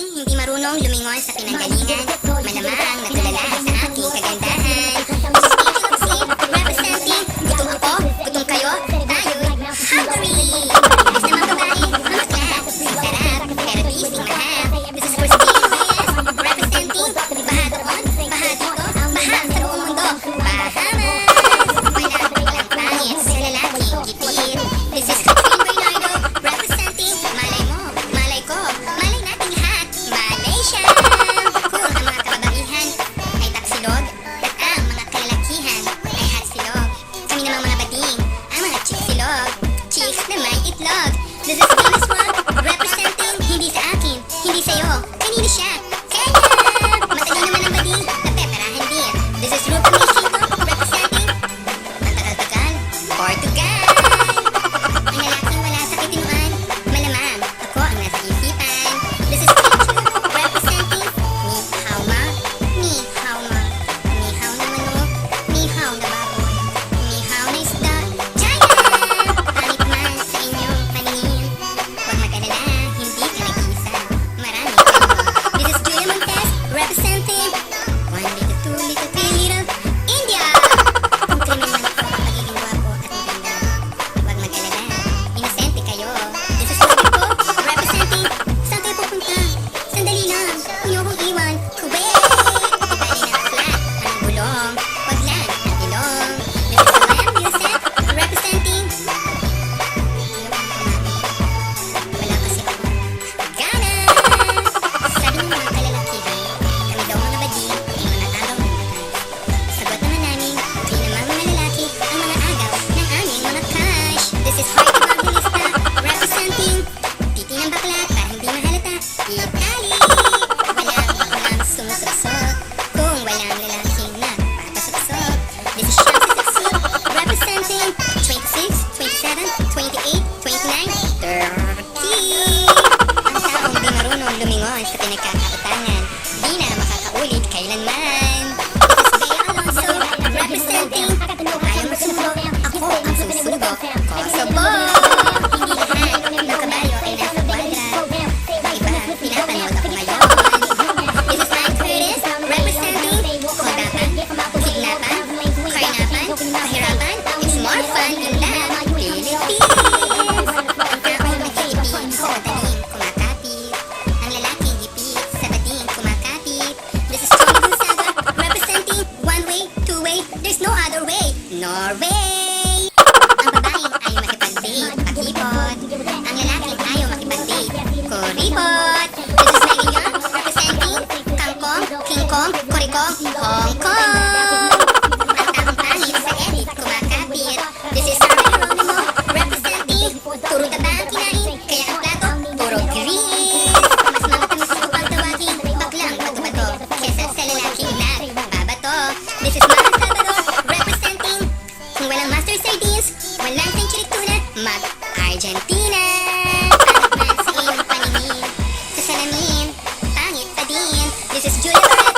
hindi marunong lumingon sa pinanggalingan, malamang nagtulala sa true way, there's no other way. Norway! Ang babae ay makipag-date, pakipot. Ang lalaki ayaw makipag-date, kuripot. This is Megan Young, representing Kangkong, King Kong, Korikong, Hong Kong. Chicken Sardines, walang century tuna, mag-Argentina! Pangit man sa iyong paningin, sa salamin, pangit pa din, this is Julia Barra.